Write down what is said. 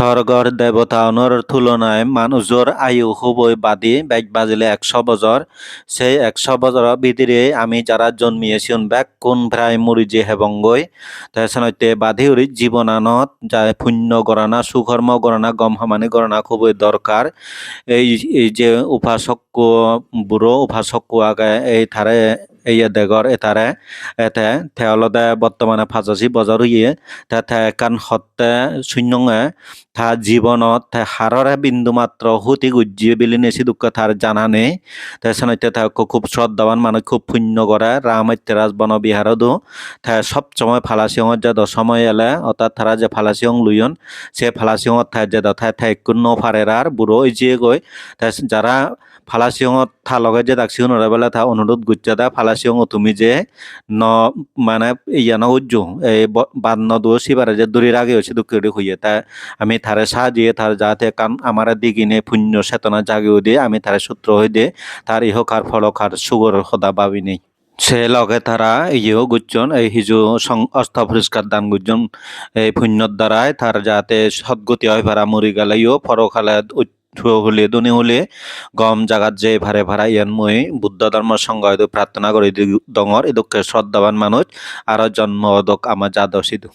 স্বর্গৰ দেৱতাওনৰ তুলনায় মানুহৰ আয়ু খুবই বাদি, বেগ বাজিলে একশো বছর সেই একশো বছৰৰ ভিতরে আমি যারা জন্মিয়েছি বেগ কোন প্রায় মরিজি হেবঙ্গই তাৰপিছতে বাধিউরি জীবনানত যা পুণ্য গণনা সুকর্ম গণনা গম হামানি গণনা খুবই দরকার এই যে উপাসক বুড়ো উপাসক আগে এই থারে এই দেগর এতারে এতে থেওলদে বর্তমানে ফাজাসি বজার হইয়ে তে থে কান হত্তে শূন্যঙে, থা জীবনত থে হাররে বিন্দু মাত্র হুতি গুজ্জি বিলি নেছি দুঃখ থার জানা নেই তে সনইতে থা খুব শ্রদ্ধাবান মানুষ খুব পুণ্য করে রামাইত্যরাজ বন বিহারদু থে সব সময় ফালাসিং যে দ সময় এলে অর্থাৎ তারা যে ফালাসিং লুইন সে ফালাসিং থা যে দ থা থা কুন্ন ফারেরার বুড়ো ইজিয়ে গই যারা ফালাসিঙত থা লগে যে দাকসিং নরে বেলা, থা অনুরোধ গুজ্জা দা ফালাসিং তুমি যে ন মানে ইয়ানো উজ্জু এই বাদ নদু সিবারে যে দূরের আগে হচ্ছে দুঃখ হইয়ে, তা আমি থারে সাহায্যে তার যাতে কান আমার দিগিনে পুণ্য চেতনা জাগিয়ে দিয়ে, আমি তারে সূত্র হয়ে দিয়ে, তার ইহকার, ফলকার, সুগর সদা ভাবি নেই। সে লগে তারা ইয়েও গুজন এই হিজু অস্ত পরিষ্কার দান গুজন এই পুণ্যর দ্বারাই তার যাতে সদ্গতি হয় ভাড়া মরি গেলে ইও ফরকালে হলে, দুনি হলে, গম জাগাত যে ভারে ভাড়া ইয়ান মই, বুদ্ধ ধর্ম সংঘ প্রার্থনা করে দঙ্গর এদুকে শ্রদ্ধাবান মানুষ, আর জন্ম আমার যাদব সিধু।